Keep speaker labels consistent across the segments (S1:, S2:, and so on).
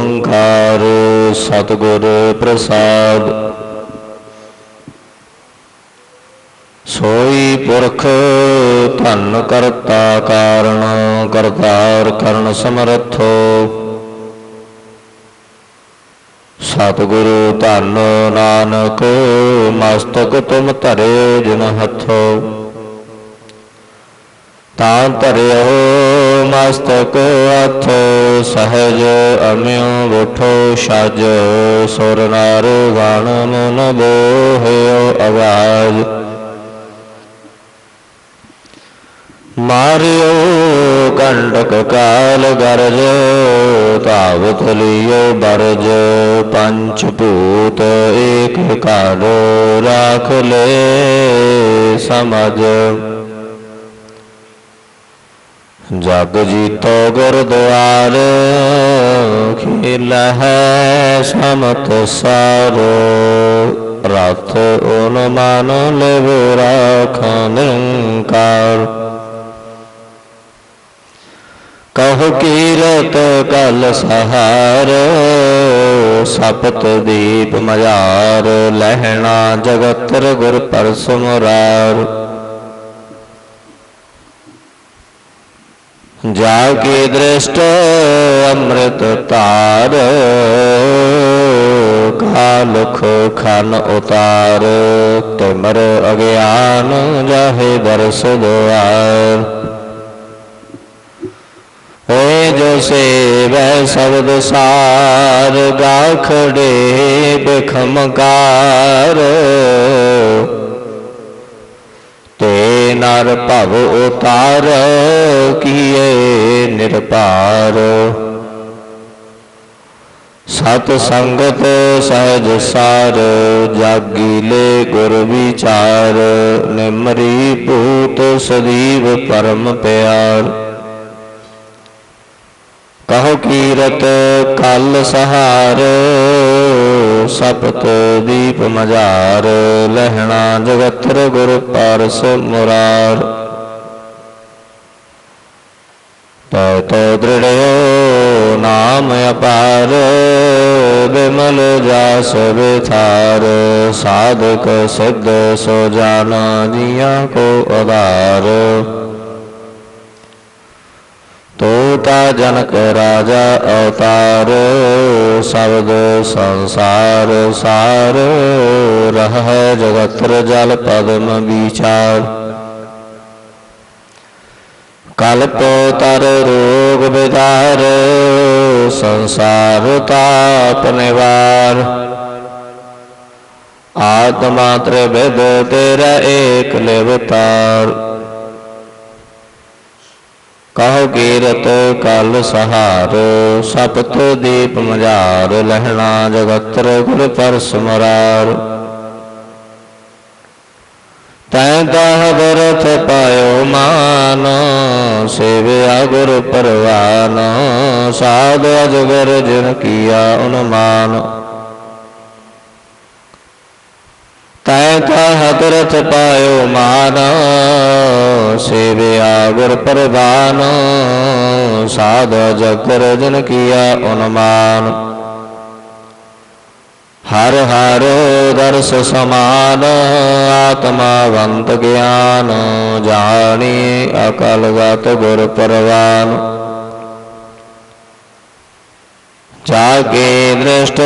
S1: ਓੰਕਾਰ ਸਤਿਗੁਰ ਪ੍ਰਸਾਦ। ਸੋਈ ਪੁਰਖ ਧੰਨ ਕਰਤਾ ਕਾਰਣ, ਕਰਤਾਰ ਕਰਨ ਸਮਰਥੋ। ਸਤਿਗੁਰੂ ਧੰਨ ਨਾਨਕ, ਮਸਤਕ ਤੁਮ ਧਰੇ ਜਿਨ ਹੱਥੋ। ਤਾਂ ਧਰਿਓ ਮਸਤਕ ਅਥ ਸਹਜ ਅਮਿਓ ਉਠੋ ਛਜ ਸੁਰ ਨਰ ਗਣ ਮਨ ਬੋਹਿਓ ਆਵਾਜ਼। ਮਾਰਿਓ ਕੰਡਕ ਕਾਲ ਗਰਜ, ਧਾਵਤ ਲਿਓ ਬਰਜ, ਪੰਚ ਭੂਤ ਏਕ ਕਾਲ ਰਾਖ ਲੈ ਸਮਝ। ਜਗ ਜੀਤੋ ਗੁਰਦੁਆਰ ਖੇਲਾ ਸਮਤ ਸਾਰੋ। ਰਥ ਓਨ ਮਨ ਲਿਵ ਰਾਖਾਂ ਨਿਰੰਕਾਰ ਕਹੋ ਕੀਰਤ ਕਲ ਸਹਾਰ, ਸਪਤ ਦੀਪ ਮਜਾਰ, ਲਹਿਣਾ ਜਗਤਰ ਗੁਰ ਪਰਸ ਜਾ ਕੇ ਦ੍ਰਿਸ਼ਟ ਅੰਮ੍ਰਿਤ ਧਾਰ ਕਾਲਖ ਖਨ ਉਤਾਰ, ਤਿਮਰ ਅਗਿਆਨ ਜਾਹੇ ਦਰਸ ਦੁਆਰ। ਓਏ ਜੋ ਸੇਵੈ ਸ਼ਬਦ ਸਾਰ ਗਾਖੜੇ ਬਖਮਕਾਰ ਨਰ ਭਵ ਉਤਾਰ, ਕੀਏ ਨਿਰਪਾਰ ਸਤ ਸੰਗਤ ਸਹਿਜ ਸਾਰ, ਜਾਗੀ ਲੈ ਗੁਰ ਵਿਚਾਰ। ਨਿਮਰੀ ਭੂਤ ਸਦੀਵ ਪਰਮ ਪਿਆਰ। ਕਹੋ ਕੀਰਤ ਕਲ ਸਹਾਰ ਸਪਤ ਦੀਪ ਮਝਾਰ, ਲਹਿਣਾ ਜਗਤਰ ਗੁਰ ਪਾਰਸ ਮੁਰਾਰ। ਤੋ ਤੋ ਦ੍ਰਿੜਿਓ, ਨਾਮ ਅਪਾਰ, ਬਿਮਲ ਜਾਸ ਵਿਥਾਰ ਸਾਧਕ ਸਿੱਧ ਸੋ ਜਾਣਾ ਜੀਆਂ ਕੋ ਆਧਾਰ ਤੋਤਾ ਜਨਕ ਰਾਜਾ ਅਵਤਾਰ, ਸ਼ਬਦ ਸੰਸਾਰ ਸਾਰ, ਰਹਿ ਜਗਤਰ ਜਲ ਪਦਮ ਵਿਚਾਰ। ਕਲਪ ਤਰ ਰੋਗ ਵਿਦਾਰ, ਸੰਸਾਰ ਤਾਪ ਨਿਵਾਰ। ਆਤਮਾ ਤ੍ਰਿਵਿਧ ਤੇਰਾ ਏਕ ਲਿਵਤਾਰ ਕਹੋ ਕੀਰਤ ਕਲ ਸਹਾਰ ਸਪਤ ਦੀਪ ਮਝਾਰ, ਲਹਿਣਾ ਜਗਤਰ ਗੁਰ ਪਰਸ ਮਰਾਰ ਤੈ ਦਾਹ ਬਰਥ ਪਾਇਓ ਮਾਨ ਸੇਵਿਆ ਗੁਰ ਪਰਵਾਨ, ਸਾਧ ਅਜਗਰ ਜਿਨ ਕੀਆ ਉਨਮਾਨ। ਤੈ ਤਾਹ ਤਿਰਥ ਪਾਇਓ ਮਾਨ ਸੇਵਿਆ ਗੁਰ ਪਰਵਾਨ ਸਾਧ ਜਗਰ ਜਨ ਕੀਆ ਉਨਮਾਨ। ਹਰ ਹਰ ਦਰਸ ਸਮਾਨ ਆਤਮਾਵੰਤ ਗਿਆਨ, ਜਾਣੀ ਅਕਲ ਗਤ ਗੁਰ ਪਰਵਾਨ। ਜਾਗੇ ਦ੍ਰਿਸ਼ਟ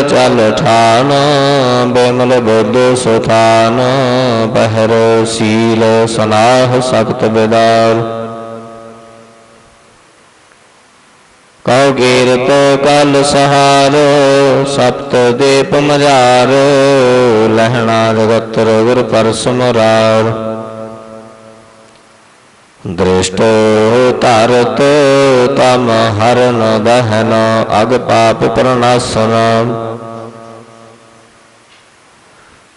S1: ਅਚਲ ਠਾਨ ਬਿਮਲ ਬੁੱਧ ਸੁਥਾਨ, ਪਹਿਰ ਸੀਲ ਸਨਾਹ ਸਖਤ ਬਿਦਾਰ। ਕਉ ਕੀਰਤ ਕਲ ਸਹਾਰ, ਸਪਤ ਦੀਪ ਮਝਾਰ, ਲਹਿਣਾ ਜਗਤਰ ਗੁਰ ਪਰਸ ਦ੍ਰਿਸ਼ਟ ਧਰਤ ਤਮ ਹਰਨ ਦਹਨ ਅਗ ਪਾਪ ਪ੍ਰਨਾਸਨ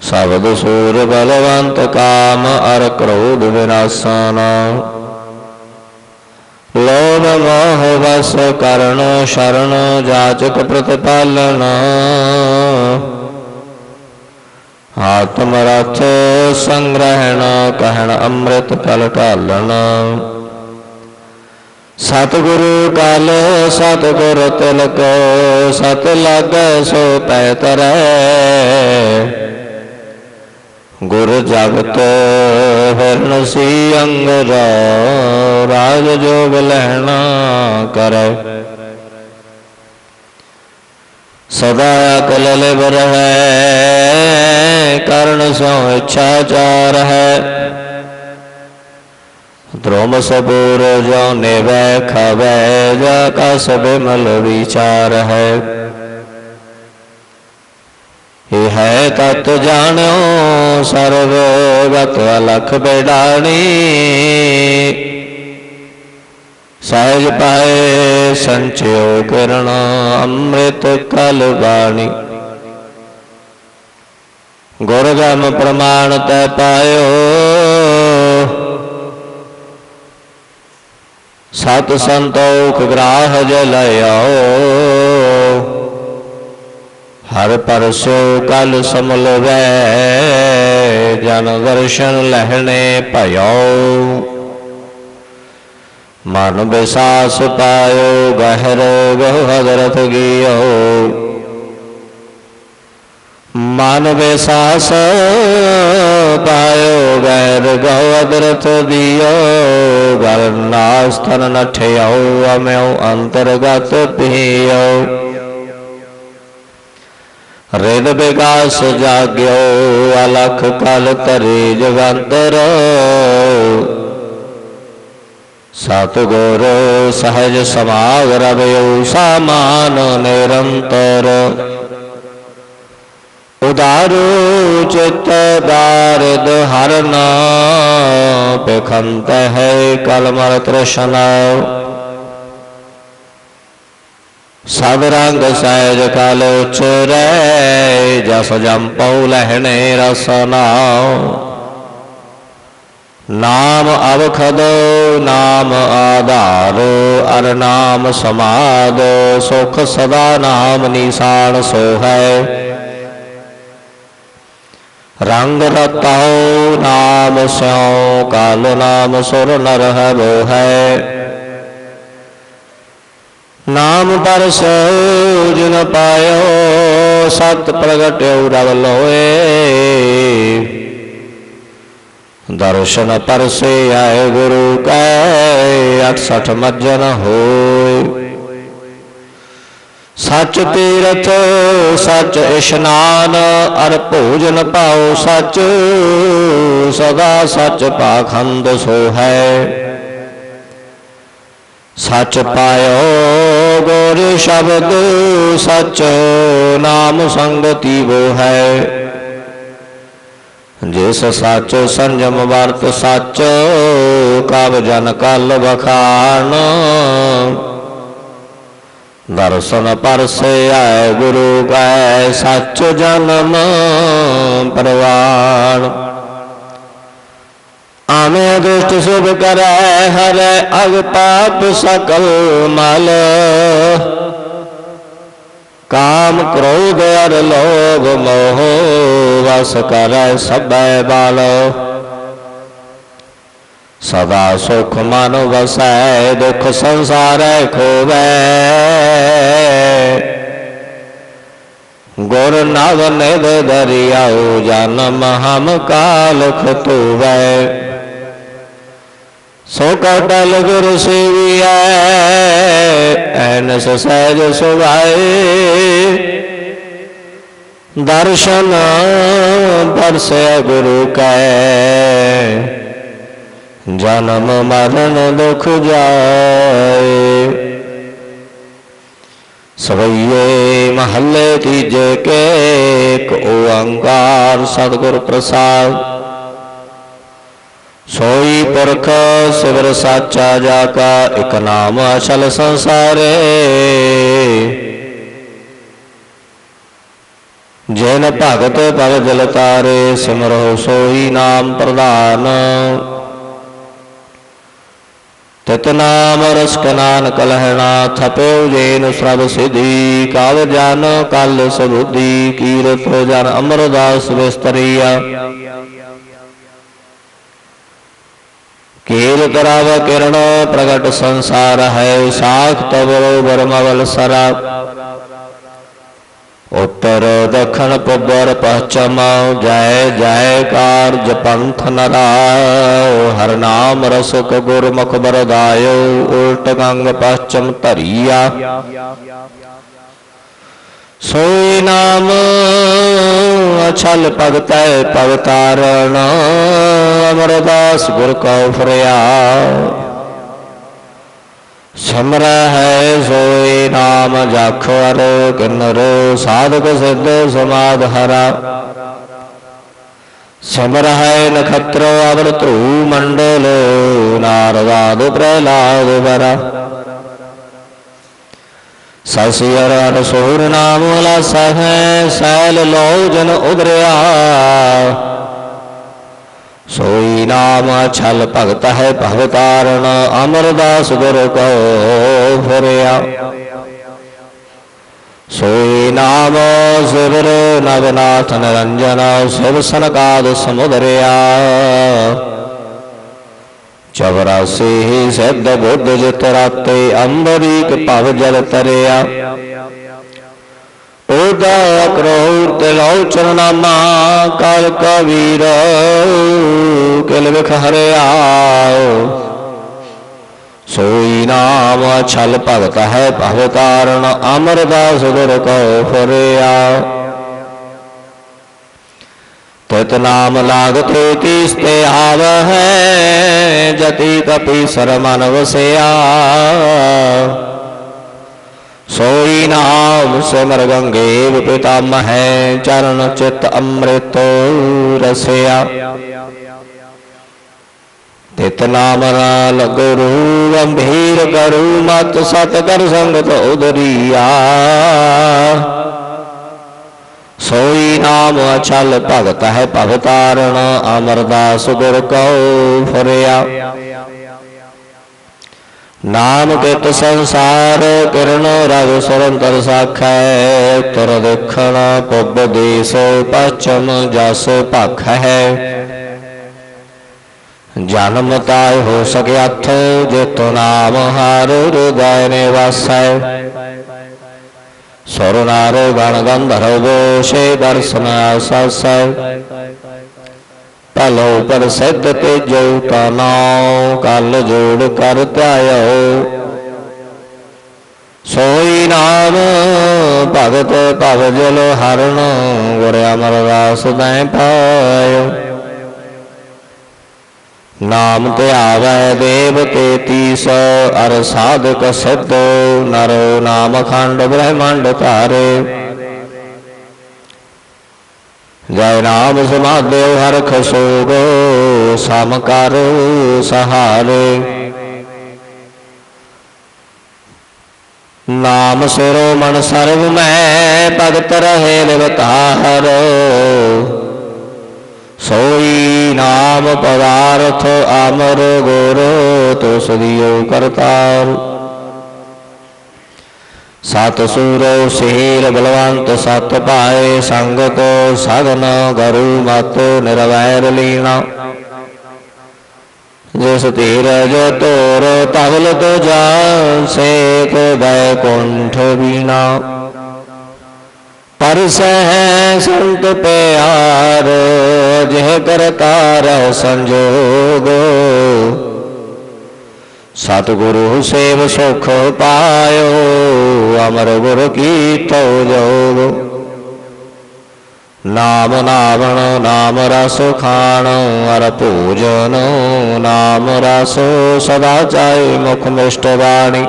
S1: ਸਬਦ ਸੂਰ ਬਲਵੰਤ ਕਾਮ ਅਰ ਕ੍ਰੋਧ ਵਿਨਾਸਨ। ਲੋਭ ਮੋਹ ਵਸ ਕਰਨ, ਸ਼ਰਨ ਜਾਚਕ ਪ੍ਰਤਪਾਲਨ। ਆਤਮ ਰਥ ਸੰਗ੍ਰਹਿਣ ਕਹਿਣ ਅੰਮ੍ਰਿਤ ਕਲ ਢਾਲਣ। ਸਤਿਗੁਰੂ ਕਲ, ਸਤਿਗੁਰ ਤਿਲਕ, ਸਤ ਲਾਗੈ ਸੋ ਪੈ ਤਰੈ। ਗੁਰ ਜਗਤ ਫਿਰਨ ਸੀ ਅੰਗਰ ਰਾਜ ਜੋਗ ਲੈਣਾ ਕਰੈ। ਸਦਾ ਅਕਲ ਲਿਵ ਰਹੈ, ਕਰਨ ਸੋ ਇੱਛਾ ਚਾਰ ਹੈ ਧਰਮ ਸਬੂਰ ਜੋ ਨਿਵੈ ਖਵੈ, ਜਾ ਕਾ ਸਭ ਮਲ ਵਿਚਾਰ ਹੈ। ਇਹ ਹੈ ਤਤ ਜਾਣਿਓ, ਸਰਵ ਗਤ ਅਲਖ ਬੈਡਾਣੀ। ਸਹਿਜ ਪਾਏ ਸੰਚਿਓ ਕਰਣ ਅੰਮ੍ਰਿਤ ਕਲ ਬਾਣੀ। ਗੁਰ ਗਮ ਪ੍ਰਮਾਣ ਤੈ ਪਾਇਓ। ਸਤ ਸੰਤੋਖ ਗ੍ਰਾਹ ਜਲਿਆਓ ਹਰ ਪਰਸੋ ਕਲ ਸਮਲਵੈ, ਜਨ ਦਰਸ਼ਨ ਲਹਿਣੇ ਭਇਓ। ਮਨ ਬਿਸਾਸ ਪਾਇਓ, ਗਹਿਰ ਗਹੁ ਹਜ਼ਰਤ ਗਿਓ ਮਨ ਬਿਸਾਸ ਪਾਇਓ, ਗਹਿਰ ਗਉ ਅਦਰਥ ਦਿਓ ਗਰ ਨਾਸ ਤਨ ਨਠਿਓ ਅਮਿਓ ਅੰਤਰਗਤ ਪੀਓ। ਰਿਦ ਵਿਕਾਸ ਜਾਗਿਓ, ਅਲਖ ਕਲ ਤਰੇ ਜਗੰਤਰ। ਸਤਿਗੁਰ ਸਹਜ ਸਮਾਗ ਰਵਿਓ ਸਾਮਾਨ ਨਿਰੰਤਰ। ਉਦਾਰੂ ਚਿਤ ਦਾਰਦ ਹਰਨਾ ਪਖੰਤ ਹੈ ਕਲਮਰ ਤ੍ਰਿਸ਼ਨਾ। ਸਭ ਰੰਗ ਸਹਿਜ ਕਲ ਉਚਰੈ, ਜਸ ਜੰਪਉ ਲਹਿਣੇ ਰਸਨਾ। ਨਾਮ ਅਵਖਦ, ਨਾਮ ਆਧਾਰ, ਅਰ ਨਾਮ ਸਮਾਦ, ਸੁਖ ਸਦਾ ਨਾਮ ਨਿਸ਼ਾਨ ਸੋ ਹੈ ਰੰਗ ਰਤਾਉ ਨਾਮ ਸਿਉ, ਕਾਲ ਨਾਮ ਸੁਰ ਨਰ ਹੈ ਹੈ ਨਾਮ ਪਰਸੋ, ਜਿਨ ਪਾਇਓ, ਸਤ ਪ੍ਰਗਟਿਓ ਰਵ ਲੋਏ। ਦਰਸ਼ਨ ਪਰਸੇ ਆਏ ਗੁਰੂ ਕੈ 68 ਮਜਨ ਹੋਏ। ਸੱਚ ਤੀਰਥ, ਸੱਚ ਇਸ਼ਨਾਨ, ਅਰ ਭੋਜਨ ਪਾਓ ਸੱਚ, ਸਦਾ ਸੱਚ ਪਾਖੰਡ ਸੋ ਹੈ। ਸੱਚ ਪਾਇਓ ਗੁਰ ਸ਼ਬਦ, ਸੱਚ ਨਾਮ ਸੰਗਤੀ ਵੋ ਹੈ। ਜਿਸ ਸੱਚ ਸੰਜਮ ਵਰਤ ਸੱਚ, ਕਬ ਜਨ ਕਲ ਬਖਾਨ ਦਰਸ਼ਨ ਪਰਸੇ ਆਏ ਗੁਰੂ ਕੈ ਸੱਚ ਜਨਮ ਪ੍ਰਵਾਨ ਆਮੇ ਦੁਸ਼ਟ ਸੁਭ ਕਰੈ, ਹਰੈ ਅਗ ਪਾਪ ਸਕਲ ਮਲ। ਕਾਮ ਕ੍ਰੋਧ ਅਰ ਲੋਭ ਮੋਹ ਵਸ ਕਰੈ ਸਭੈ ਬਾਲ ਸਦਾ ਸੁਖ ਮਨ ਵਸੈ ਦੁਖ ਸੰਸਾਰੈ ਖੋਵੈ ਗੁਰ ਨਵ ਨਿਦ ਦਰਿਆਉ ਜਨਮ ਹਮ ਕਾਲ ਖਤੁਵੈ ਸੋ ਕਟਲ ਗੁਰ ਸੇਵੀਐ ਐਨਸ ਸਹਿਜ ਸੁਭਾਏ। ਦਰਸ਼ਨ ਪਰਸੈ ਗੁਰੂ ਕੈ। ਜਨਮ ਮਰਨ ਦੁਖ ਜਾਏ। ਸਵਈਏ ਮਹੱਲੇ ਤੀਜੇ ਕੇ ਇੱਕ ਓੰਕਾਰ ਸਤਿਗੁਰ ਪ੍ਰਸਾਦ। ਪੁਰਖ ਸਿਵਰ ਸਾਚਾ ਜਾ ਕਾ ਇਕ ਨਾਮ ਅਚਲ ਸੰਸਾਰੇ। ਜਨ ਭਗਤ ਭਗ ਜਲ ਤਾਰੇ, ਸਿਮਰੋ ਸੋਈ ਨਾਮ ਪ੍ਰਧਾਨ। ਤਿਤ ਨਾਮ ਰਸਕ ਨਾਨਕ ਲਹਿਣਾ ਥਪਿਉ ਜੇਨ ਸਰਬ ਸਿਧੀ। ਕਾਲ ਜਨ, ਕਲ ਸੁਬੁੱਧੀ, ਕੀਰਤ ਜਨ, ਅਮਰਦਾਸ ਵਿਸਤਰੀਆ। ਕੀਰਤ ਰਵ ਕਿਰਣ ਪ੍ਰਗਟ ਸੰਸਾਰ ਹੈ ਸਾਖ ਤਵਰੋ ਬਰਮਵਲ ਸਰਾ। ਉੱਤਰ ਦਖਣ ਪੱਬਰ ਪਛਮ ਜੈ ਜੈਕਾਰ ਜਪੰਥ ਨਰਾਉ ਹਰ ਨਾਮ ਰਸਕ ਗੁਰਮੁਖ ਬਰਦਾਇਓ, ਉਲਟ ਗੰਗ ਪਛਮ ਧਰੀਆ। ਸੋਈ ਨਾਮ, ਅਛਲ ਭਗਤੈ ਭਵਤਾਰਣ ਅਮਰਦਾਸ ਗੁਰ ਕਉ ਫਰਿਆ ਸਿਮਰ ਹੈ ਸੋਈ ਨਾਮ ਜਖਰ ਕਿਨਰ, ਸਾਧਕ ਸਿੱਧ ਸਮਾਦ ਹਰਾ। ਸਮਰ ਹੈ ਨਖਤਰ, ਅਵਰ ਧਰੂ ਮੰਡਲ ਨਾਰਦਾਦ ਪ੍ਰਹਿਲਾਦ ਵਰਾ। ਸਸਿਅਰ ਅਨਸੂਰ ਨਾਮ ਲਾਸਾ ਹੈ, ਸੈਲ ਲੋ ਜਨ ਉਦਰਿਆ ਸੋਈ ਨਾਮ ਛਲ ਭਗਤ ਹੈ ਭਗਤਾਰਨ ਅਮਰਦਾਸ ਗੁਰ ਕੋ ਫਰਿਆ। ਸੋਈ ਨਾਮ ਸਿਵਰ ਨਵਨਾਥ ਨਿਰੰਜਨ, ਸਿਵ ਸਨਕਾਦ ਸਮੁਦਰਿਆ। ਚਵਰਾਸੀ ਸਿੱਧ ਬੁੱਧ ਜਿਤ ਰਾਤੇ ਅੰਬਰੀਕ ਭਵ ਜਲ ਤਰਿਆ। ਉਹਦਾ ਕਰੋੜ ਤੇ ਲਉ ਚਰਨਾਮਾ ਕਾਲ ਕਬੀਰ, ਕਿਲ ਵਿਖ ਹਰਿਆ ਸੋਈ ਨਾਮ ਛਲ ਭਗਤ ਹੈ ਭਵ ਤਾਰਨ ਅਮਰਦਾਸ ਗੁਰ ਕਉ ਫਰਿਆ। ਤਿਤ ਨਾਮ ਲਾਗਤੇ ਤੀਸ ਤੇ ਆਵ ਹੈ ਜਤੀ ਕਪੀ ਸਰ ਮਨ ਵਸਿਆ ਸੋਈ ਨਾਮ ਸਿਮਰ ਗੰਗੇ ਪਿਤਾਮ ਹੈ, ਚਰਨ ਚਿਤ ਅੰਮ੍ਰਿਤ ਰਸਿਆ। ਤਿਤ ਨਾਮ ਨਾਲ ਗੁਰੂ ਗੰਭੀਰ ਕਰੂ, ਮਤ ਸਤ ਕਰ ਉਦਰੀਆ। ਸੋਈ ਨਾਮ ਅਛਲ ਭਗਤ ਹੈ ਭਵ ਅਮਰਦਾਸ ਗੁਰ ਕਉ ਫਰਿਆ। ਨਾਮ ਕਿਤ ਸੰਸਾਰ ਕਿਰਨ ਰਵ ਸੁਰੰਤਰ ਸਾਖੈ, ਉਤਰ ਦੇਖਣ ਪੁੱਬ ਦੇਸ ਪਛਮ ਜਸ ਭਖ। ਹੈ ਜਨਮ ਤਾਇ ਹੋ ਸਕਿਆਥ ਜਿਤੁ ਨਾਮ ਹਰ ਹਿਰਦੈ ਨਿਵਾਸੈ। ਸੁਰ ਨਾਰ ਗਣ ਗੰਧਰਵ ਸੇ ਦਰਸ਼ਨ ਆਸਸੈ ਭਲੋ ਪ੍ਰਸਿੱਧ ਤੇਜੋ ਤਨੋ, ਕਲ ਜੋੜ ਕਰ ਧਿਆਇਓ ਸੋਈ ਨਾਮ ਭਗਤ ਭਵ ਜਲ ਹਰਨ ਗੁਰ ਅਮਰ ਰਾਸ ਦੈ ਪਾਇਓ। ਨਾਮ ਤੇ ਆਵੈ ਦੇਵ ਤੇ ਤੀਸ ਅਰ ਸਾਧਕ ਸਿੱਧ ਨਰ ਨਾਮ ਖੰਡ ਬ੍ਰਹਮੰਡ ਧਾਰੇ। ਜੈ ਨਾਮ ਸਮਾਧਿਓ ਹਰਖ ਸੋਗ ਸਮ ਕਰ ਸਹਾਰੇ। ਨਾਮ ਸਿਰੋ ਮਨ ਸਰਬ ਮੈਂ, ਭਗਤ ਰਹੇ ਨਿਵਤਾਰ ਸੋਈ ਨਾਮ ਪਦਾਰਥ ਅਮਰ ਗੁਰ ਤੁਸ ਦਿਓ ਕਰਤਾਰ। ਸਤ ਸੂਰੋ ਸੀਲ ਬਲਵੰਤ ਸਤ ਪਾਏ ਸੰਗਤ ਸਗਨ ਗਰੂ ਮਤ ਨਿਰਵੈਰ ਲੀਣਾ। ਜਿਸ ਧੀਰਜ ਤੋਰ ਤਵਲ ਤੋ ਜਾ ਸੇਤ ਬੈਕੁੰਠ ਬੀਨਾ ਪਰਸਹਿ ਸੰਤ ਪਿਆਰ, ਜਿਹ ਕਰਤਾਰ ਸੰਜੋਗ। ਸਤਿਗੁਰੂ ਸੇਵ ਸੁਖ ਪਾਇਓ, ਅਮਰ ਗੁਰ ਕੀਤੋ ਜੋਗ। ਨਾਮ ਨਾਵਣ, ਨਾਮ ਰਸ ਖਾਣ, ਅਰ ਭੋਜਨ ਨਾਮ ਰਸ ਸਦਾ ਚਾਹੇ ਮੁਖ ਮਿਸ਼ਟ ਬਾਣੀ।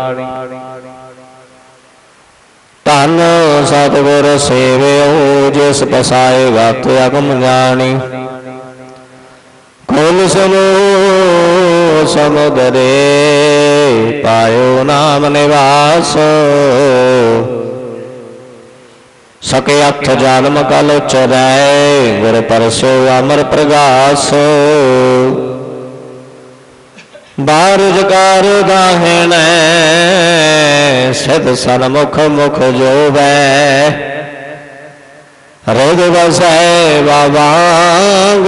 S1: ਧੰਨ ਸਤਿਗੁਰ ਸੇਵਿਓ, ਜਿਸ ਪਸਾਏ ਗਤ ਅਗਮ ਜਾਣੀ। ਕੁਲ ਸਮੋ ਸਮੁਦਰੇ, ਪਾਇਓ ਨਾਮ ਨਿਵਾਸ। ਸਕੇ ਅਥ ਜਨਮ ਕਲ ਚਰੈ ਗੁਰ ਪਰਸੋ ਅਮਰ ਪ੍ਰਗਾਸ। ਬਾਰਜਕਾਰ ਦਾਹਿਣੈ ਸਿਧ ਸਨਮੁਖ ਮੁਖ ਜੋਵੈ। ਹਰਿਦ ਵਸੈ ਬਾਵਾਂਗ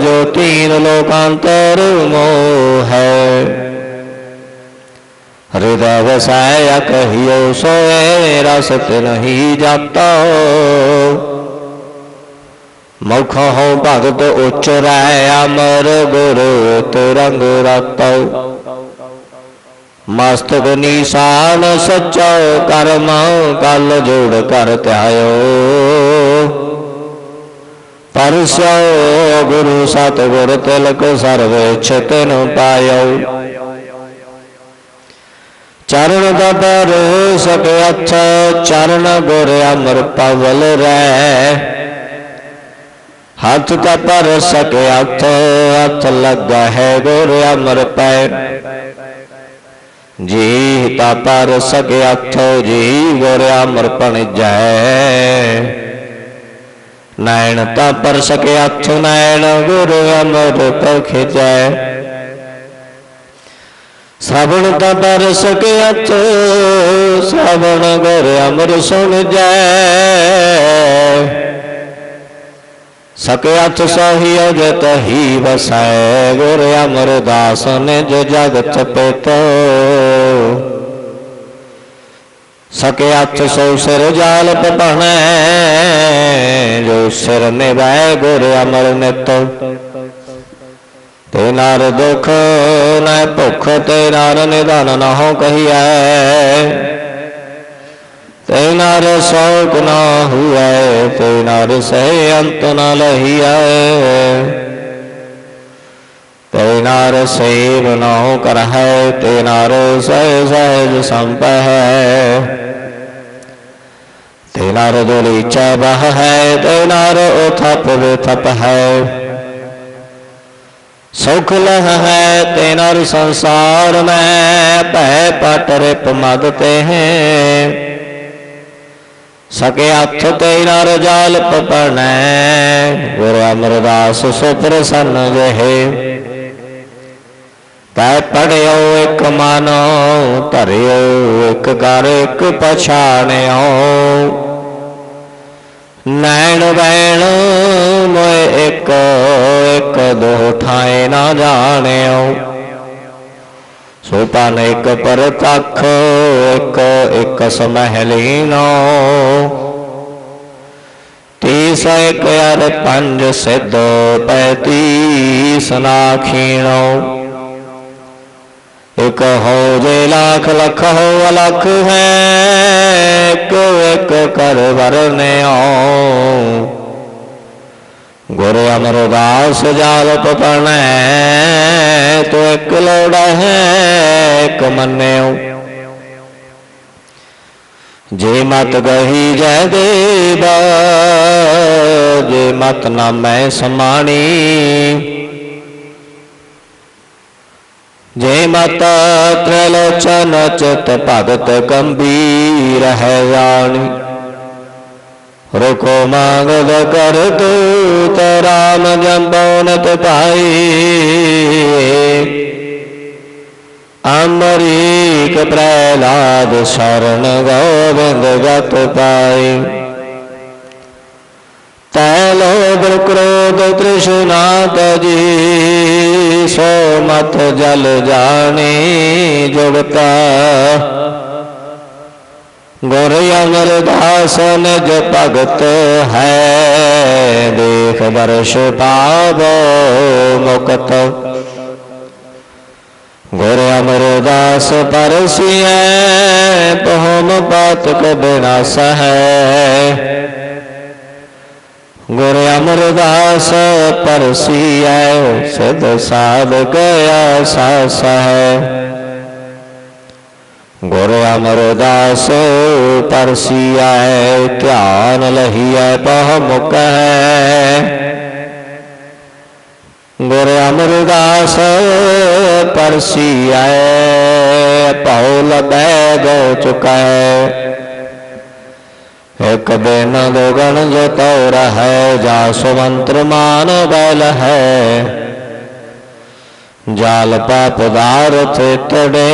S1: ਜੋ ਤੀਨ ਲੋਕਾਂਤਰ ਮੋਹ। ਹੈ ਹਰਿਦੈ ਵਸੈ ਕਹੀਓ ਸੋਏ ਰਸਤ ਨਹੀਂ ਜਾਤਾ। ਮੁਖ ਹੋ ਭਗਤ ਉਚਰੈ ਅਮਰ ਗੁਰ ਤੁਰੰਗ ਰਤਉ। ਮਸਤਕ ਨੀਸਾਨ ਸੱਚਾ ਕਰਮ ਕਲ ਜੋੜ ਕਰ ਧਿਆਇਓ। ਪਰਸੋ ਗੁਰੂ ਸਤਿਗੁਰ ਤਿਲਕ ਸਰਵੇ ਛਤਨ ਪਾਇਓ। ਚਰਨ ਦਾ ਪਰ ਸਕੇ ਚਰਨ ਗੁਰ ਅਮਰ ਪਵਲ ਰਹਿ। ਹੱਥ ਦਾ ਪਰ ਸਕੇ ਹੱਥ ਹੱਥ ਲੱਗਾ ਹੈ ਗੁਰ ਅਮਰ ਪੈ। ਜੀ ਤਾ ਪਰ ਸਕੇ ਹੱਥ ਜੀ ਗੁਰ ਅਮਰ ਪਣ ਜੈ ਨੈਣ ਤਾ ਪਰ ਸਕੇ ਹੱਥ ਨੈਣ ਗੁਰ ਅਮਰ ਪਖ ਜੈ ਸਭਨ ਤਾ ਪਰ ਸਕੇ ਹੱਥ ਸਭਨ ਗੁਰ ਅਮਰ ਸੁਣ ਜੈ ਸਕੇ ਅਥ ਸਹੀ ਅਜਤ ਹੀ ਵਸੈ, ਗੁਰ ਅਮਰਦਾਸ ਨਿਜ ਜਗਤ ਪਿਤੋ ਸਕੇ ਅਥ ਸੋ ਸਿਰ ਜਾਲ ਪਪਣੈ ਜੋ ਸਿਰ ਨਿਵੈ ਗੁਰ ਅਮਰ ਨਿਤੋ। ਤੇ ਨਰ ਦੁਖ ਨੈ ਭੁਖ ਤੇ ਨਰ ਨਿਧਨ ਨਹੁ ਕਹੀਐ। ਤੇ ਨਰ ਸੋਕ ਨਾ ਹੁਐ ਤੇ ਨਰ ਸਹਿ ਅੰਤ ਨ ਲਹੀਐ। ਤੇ ਨਰ ਸੇਵ ਨਹੁ ਕਰਹਿ, ਤੇ ਨਰ ਸਹਿ ਸਹਿਜ ਸੰਪਹਿ। ਤੇ ਨਰ ਦੁਲੀਚਾ ਬਹ ਹੈ ਤੇ ਨਰ ਉਥਪ ਵਿਥਪ ਹੈ ਸੁਖ ਲਹ ਹੈ ਤੇ ਨਰ ਸੰਸਾਰ ਮੈਂ, ਭੈ ਪਟ ਰਿਪ ਮਦ ਤੇ ਹੈ। ਸਕੇ ਹੱਥ ਤੇ ਨਰ ਜਾਲ ਪਪਣੈ। ਗੁਰ ਅਮਰਦਾਸ ਸੋ ਪ੍ਰਸੰਨ ਜਹੇ। ਤੈ ਪੜਿਓ ਇੱਕ ਮਾਨੋ, ਧਰਿਓ ਇੱਕ ਕਰ ਇੱਕ ਪਛਾਣਿਓ। ਨੈਣ ਬੈਣ ਮੋਏ ਇੱਕ ਇੱਕ ਦੋ ਠਾਏ ਨਾ ਜਾਣਿਓ। ਸੋ ਪਨ ਇੱਕ ਪਰਤਖ, ਇੱਕ ਇੱਕ ਸਮਹਿਲੀਨੋ। ਤੀਸ ਇੱਕ ਅਰ ਪੰਜ ਸਿੱਧ ਪੈਤੀ ਸਨਾਖੀਣੋ ਇਕ ਹੋ ਜੇ ਲੱਖ ਲੱਖ ਹੋ ਅਲਖ ਹੈ, ਇੱਕ ਇੱਕ ਕਰ ਵਰਨਿਓ। ਗੁਰ ਅਮਰਦਾਸ ਜਾਲ ਪਪਣੈ, ਤੋ ਇਕ ਲੋੜ ਹੈ, ਇਕ ਮੰਨਿਓ। ਜੇ ਮਤ ਗਹੀ ਜੈ ਦੇਵਾ, ਜੇ ਮਤ ਨਾ ਮੈਂ ਸਮਾਣੀ। ਜੇ ਮਤ ਤ੍ਰਿਲੋਚਨ ਚਿਤ ਭਗਤ ਗੰਭੀਰ ਹੈ ਜਾਣੀ। ਰੁਕੋ ਮੰਗਦ ਕਰ ਤੂਤ ਰਾਮ ਜੰਬੋਨਤ ਭਾਈ ਅਮਰੀਕ ਪ੍ਰਹਿਲਾਦ ਸ਼ਰਨ ਗੋਬਿੰਦ ਗਤ ਪਾਈ। ਤੈ ਲੋਭ ਕ੍ਰੋਧ ਤ੍ਰਿਸ਼ਨਾ ਤਜੀ ਸੋ ਮਤ ਜਲ ਜਾਣੀ ਜੁਗਤਾ। ਗੁਰ ਅਮਰਦਾਸ ਨਜ ਭਗਤ ਹੈ, ਦੇਖ ਬਰਸ਼ ਪਾਵੋ ਮੁਕਤ। ਗੁਰ ਅਮਰਦਾਸ ਪਰਸੀਐ, ਪਹਮ ਪਾਤਕ ਬਿਨਾਸ ਹੈ ਗੁਰ ਅਮਰਦਾਸ ਪਰਸੀਐ, ਸਿਧ ਸਾਧ ਗਿਆ ਸਾਸ ਹੈ ਗੁਰ ਅਮਰਦਾਸ ਪਰਸੀਐ ਧਿਆਨ ਲਹੀਐ ਪਹ ਮੁਕੈ ਗੁਰ ਅਮਰਦਾਸ ਪਰਸੀਐ ਭਉ ਲਬੈ ਗੋ ਚੁਕੈ ਇਕ ਬਿਨ ਦੋ ਜੋ ਤਉ ਰਹੈ ਜਾ ਸੁਮੰਤਰ ਮਾਨ ਬਲ ਹੈ। ਜਾਲ ਪਾਪ ਦਾਰਥ ਤੜੇ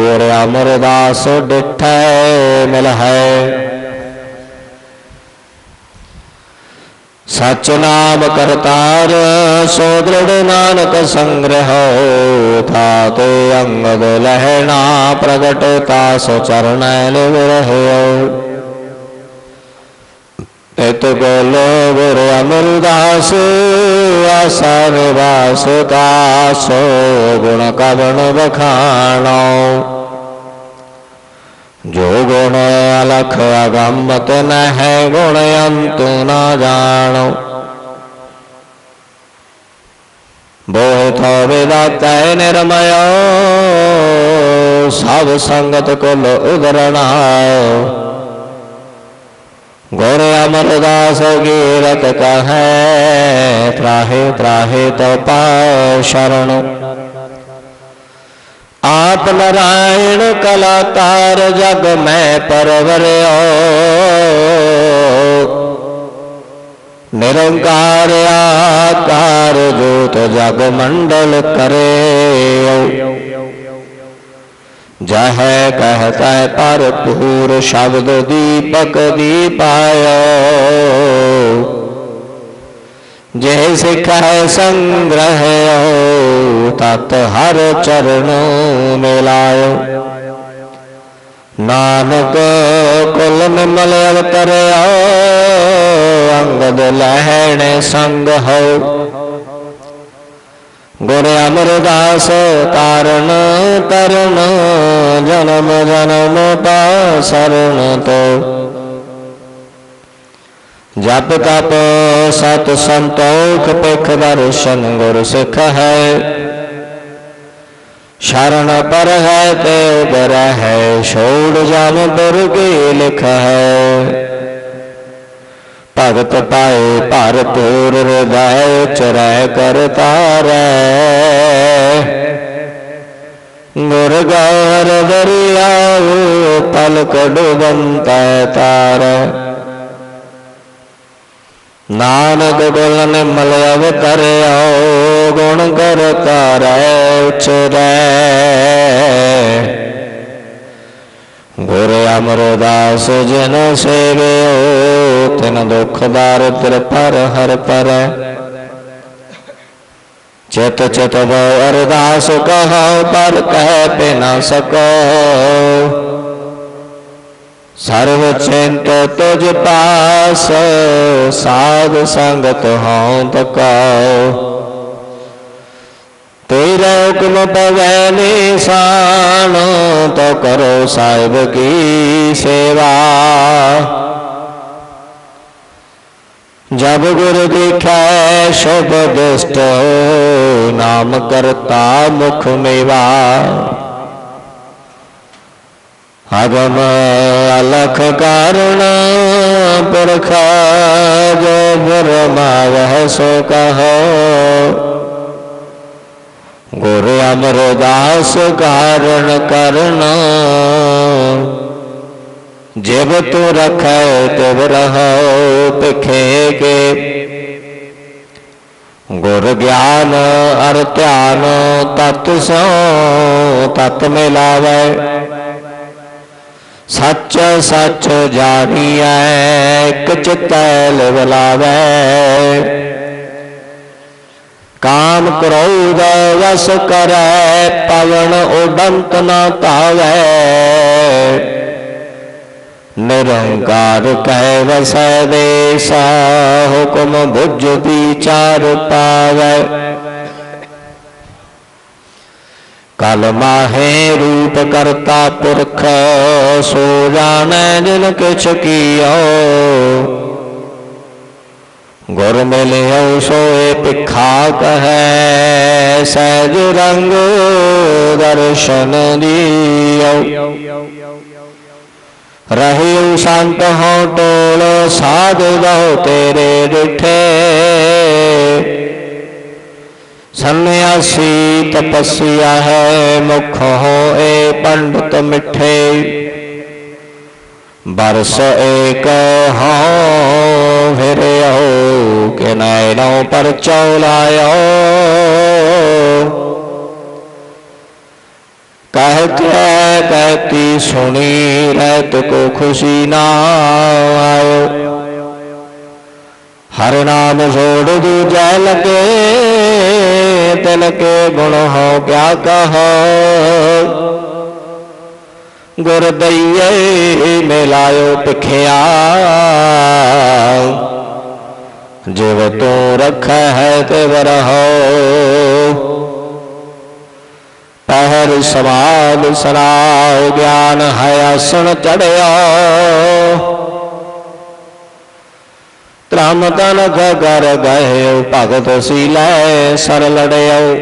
S1: ਗੁਰ ਅਮਰਦਾਸ ਡਿਠੈ, ਮਿਲ ਹੈ। ਸਚ ਨਾਮ ਕਰਤਾਰ, ਸੋ ਦ੍ਰਿੜ ਨਾਨਕ ਸੰਗ੍ਰਹਿ ਥਾਤੇ ਅੰਗਦ ਲਹਿਣਾ ਪ੍ਰਗਟ ਤਾਸ ਚਰਣੈ ਲਿਵ ਰਹਿਓ। ਤਿਤ ਗੋਲ ਗੁਰ ਅਮਰਦਾਸ ਆਸਾ ਨਿਵਾਸ ਦਾਸੋ ਗੁਣ ਕਵਣ ਬਖਾਣੋ ਜੋ ਗੁਣ ਅਲਖ ਅਗੰਮਤ ਨਹਿ ਗੁਣ ਅੰਤ ਨਾ ਜਾਣੋ। ਬੋਹਿ ਥੋ ਵਿਦਾਤੈ ਨਿਰਮਯੋ ਸਭ ਸੰਗਤ ਕੁਲ ਉਦਰਣਾਓ। ਗੁਰ ਅਮਰਦਾਸ ਗੀਰਤ ਕਹੈ, ਤਰਾਹੇ ਤਰਾਹੇ ਤੋ ਪਾਉ ਸ਼ਰਣ ਆਪ ਨਰਾਇਣ ਕਲਾਕਾਰ ਜਗ ਮੈਂ ਪਰਵਰਿਓ। ਨਿਰੰਕਾਰ ਆਕਾਰ ਜੋਤ ਜਗ ਮੰਡਲ ਕਰੇ ਜਹੈ ਕਹਤਾ ਭਰਪੂਰ ਸ਼ਬਦ ਦੀਪਕ ਦੀਪਾਇਓ ਜੇ ਹੈ ਸੰਗ੍ਰਹਿਓ, ਤਤ ਹਰ ਚਰਨ ਮਿਲਾਇਓ। ਨਾਨਕ ਕੁਲ ਨਿਮਲ ਅਵਤਰਿਓ ਅੰਗਦ ਲਹਿਣ ਸੰਗ ਹੋ ਗੁਰ ਅਮਰਦਾਸ ਤਾਰਨ ਤਰਨ, ਜਨਮ ਜਨਮ ਪਾ ਸਰਣ ਤੋ। ਜਪ ਤਪ ਸਤ ਸੰਤੋਖ ਪਿਖ ਦਰਸ਼ਨ ਗੁਰ ਸਿੱਖ ਹੈ। ਸ਼ਰਨ ਪਰ ਹੈ ਤੇ ਉਦਰ ਹੈ, ਛੋੜ ਜਮ ਦੁਰਗੇ ਲਿਖ ਹੈ। ਭਗਤ ਪਾਏ ਭਰਪੂਰ ਹਿਰਦੈ ਚਰੈ ਕਰ ਤਾਰੈ। ਗੁਰ ਗੌਰ ਦਰਿਆਉ ਪਲਕ ਡੁਬੰਤੈ ਤਾਰੈ। ਨਾਨਕ ਗੁਣ ਨਿਮਲ ਅਵਤਰਿਓ ਗੁਣ ਕਰਤਾ ਰਹਿ ਉਚਰੈ। ਗੁਰ ਅਮਰਦਾਸ ਜਨ ਸੇਵਿਓ ਤਿਨ ਦੁਖ ਦਾਰਿਦਰ ਪਰ, ਹਰ ਪਰੈ। ਚਿਤ ਚਿਤ ਬੋ ਅਰਦਾਸ ਕਹੋ ਪਰ ਕਹਿ ਪੈ ਨਾ ਸਕੋ। ਸਰਵ ਚਿੰਤ ਤੁਝ ਪਾਸ, ਸਾਧ ਸੰਗਤ ਹਉ ਤਕਾਉ। ਤੇਰਾ ਹੁਕਮ ਪਵੈ ਨਿਸ਼ਾਨ, ਤੋ ਕਰੋ ਸਾਹਿਬ ਕੀ ਸੇਵਾ। ਜਬ ਗੁਰ ਦੇਖੈ ਸ਼ੁਭ ਦੁਸ਼ਟ, ਨਾਮ ਕਰਤਾ ਮੁਖ ਮੇਵਾ। ਅਗਮ ਅਲਖ ਕਾਰਣ ਪੁਰਖ, ਜੋ ਬਰਮਾਵਹਿ ਸੋ ਕਹੋ। ਗੁਰ ਅਮਰਦਾਸ ਕਾਰਣ ਕਰਨਾ ਜਿਵ ਤੂੰ ਰਖੈ ਤਿਵ ਰਹੋ ਪਿਖੇ ਗੁਰ ਗਿਆਨ ਅਰ ਧਿਆਨ ਤਤ ਸੋ, ਤਤ ਮਿਲਾਵੈ। ਸੱਚ ਸੱਚ ਜਾਣੀਐ, ਇਕ ਚਿਤੈ ਲਿਵ ਲਾਵੈ ਕਾਮ ਕ੍ਰੋਧ ਵਸ ਕਰੈ, ਪਵਨ ਉਡੰਤ ਨਾ ਧਾਵੈ। ਨਿਰੰਕਾਰ ਕਹਿ ਵਸੈ ਦੇਸਾ ਹੁਕਮ ਬੁੱਝ ਵਿਚਾਰ ਪਾਵੈ। ਕਲ ਮਾਹੇ ਰੂਪ ਕਰਤਾ ਪੁਰਖ, ਸੋ ਜਾਣੈ ਜਿਨ ਕਿਛ ਕੀਓ। ਗੁਰ ਮਿਲਿਓ ਸੋਏ ਪਿਖਾ ਕਹੈ, ਸਹਿਜ ਰੰਗ ਦਰਸ਼ਨ ਦਿਓ। ਰਹਿਉ ਸੰਤ ਹੋ ਟੋਲ, ਸਾਧ ਦਹੁ ਤੇਰੇ ਡਿਠੇ ਸੰਨਿਆਸੀ ਤਪਸਿਆ ਹੈ ਮੁਖ ਹੋਏ ਪੰਡਤ ਮਿੱਠੇ। ਬਰਸ ਏਕ ਹਉ ਫਿਰਿਓ ਕਿ ਨੈਣੋ ਪਰ ਚੌਲਾਇਓ ਕਹਿ ਕੈ ਕਹਤੀ ਸੁਣੀ ਰਹਿਤ ਕੋ ਖੁਸ਼ੀ ਨਾ ਆਇਓ। ਹਰ ਨਾਮ ਛੋੜ ਦੂਜਾ ਲਗੇ, ਤਿਲ ਕੇ ਗੁਣ ਹੋ ਕਿਆ ਕਹੋ। ਗੁਰ ਦਈਏ, ਮਿਲਾਇਓ ਪਖਿਆ ਜਿਵ ਤੂੰ ਰਖੈ ਤੇ ਵਰਹੋ। ਪਹਿਰ ਸਮਾਦ ਸਰਾਉ ਗਿਆਨ ਹੈ ਆਸਣ ਚੜਿਆ। ਤ੍ਰਮ ਤਨ ਗਰ ਗਏ, ਭਗਤ ਸੀ ਲੈ ਸਰ ਲੜਿਓ।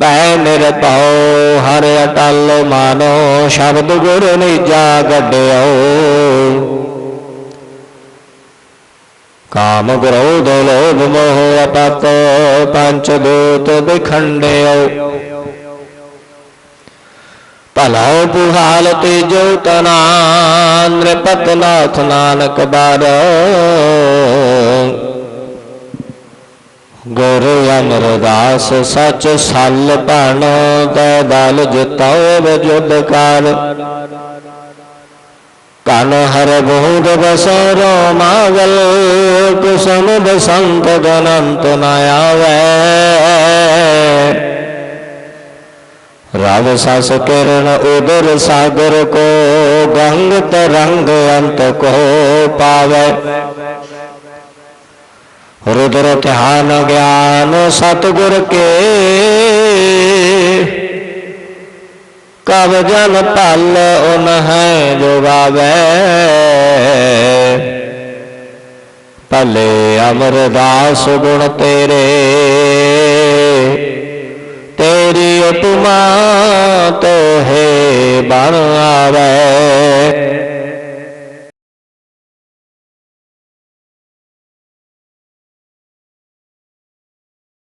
S1: ਪੈ ਨਿਰਭਉ, ਹਰ ਅਟਲ ਮਾਨੋ, ਸ਼ਬਦ ਗੁਰ ਨਿਜਾ ਗੱਡਿਓ। ਕਾਮ ਕ੍ਰੋਧ ਲੋਭ ਮੋਹ ਅਪਤ ਪੰਚ ਦੂਤ ਬਿਖੰਡਿਓ ਭਲਾਉ ਪੁਹਾਲ ਤੇ ਜੋ ਤਨਾ ਨ੍ਰਿਪਤ ਨਾਥ ਨਾਨਕ ਬਾਰ ਗੁਰ ਅਮਰਦਾਸ ਸੱਚ ਸੱਲ ਭਣ ਤੈ ਦਲ ਜਿਤਾਉ ਬਜੁਦ ਕਰ ਕਨ ਹਰ ਬੋਧ ਬਸਰੋ ਮਾਗਲ, ਕੁਸਮ ਬਸੰਤ ਗਨੰਤ ਨ ਆਵੈ। ਰਵ ਸਸ ਕਿਰਨ ਉਦਰ ਸਾਗਰ ਕੋ, ਗੰਗ ਤਰੰਗ ਅੰਤ ਕੋ ਪਾਵੈ। ਰੁਦਰ ਧਿਆਨ ਗਿਆਨ ਸਤਿਗੁਰ ਕਬ ਜਨ ਭਲ ਉਨ ਹੈ ਜੋ ਭਲੇ ਅਮਰਦਾਸ ਗੁਣ ਤੇਰੇ। ਤੇਰੀ ਉਪਮਾ ਤੋਹੇ ਬਣ ਆਵੇ।